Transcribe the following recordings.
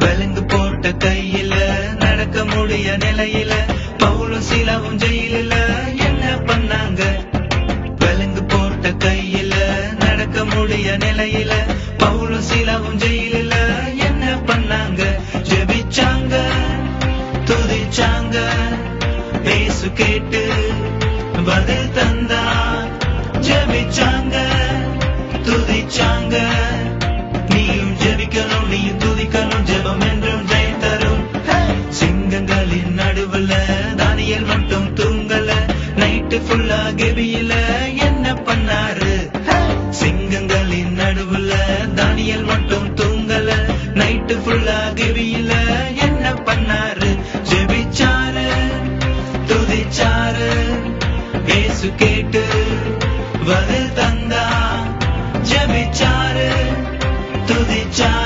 விலங்கு போட்ட கையில நடக்க முடிய நிலையில பவுலும் சீலாவும் ஜெயிலில இயேசு கேட்டு பதில் தந்தா ஜெபிச்சாங்க துதிச்சாங்க. நீயும் ஜெபிக்கணும் நீயும் துதிக்கணும் ஜெபம் என்றும் ஜெயம் தரும். சிங்கங்களின் நடுவுல தானியல் மட்டும் தூங்கல. நைட்டு ஃபுல்லா கெபியில என்ன பண்ணாரு? சிங்கங்களின் நடுவுல தானியல் மட்டும் தூங்கல. நைட்டு ஃபுல்லா கெபியில ஏசு கேட்டு பதில் தந்தா ஜபிச்சாரு துதிச்சா.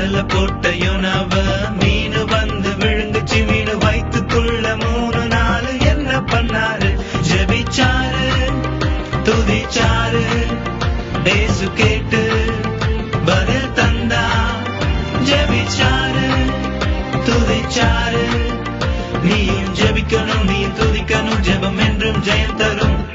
கடல போட்ட யோனாவ மீன் வந்து விழுங்குச்சு மீனு வைத்துக் கொள்ள மூணு நாலு. என்ன பண்ணாரு? ஜெபிச்சாரு துதிச்சாரு பேசு கேட்டு பதில் தந்தா. ஜெபிச்சாரு துதிச்சாரு. நீயும் ஜெபிக்கணும் நீயும் துதிக்கணும் ஜெபம் என்றும் ஜெயம் தரும்.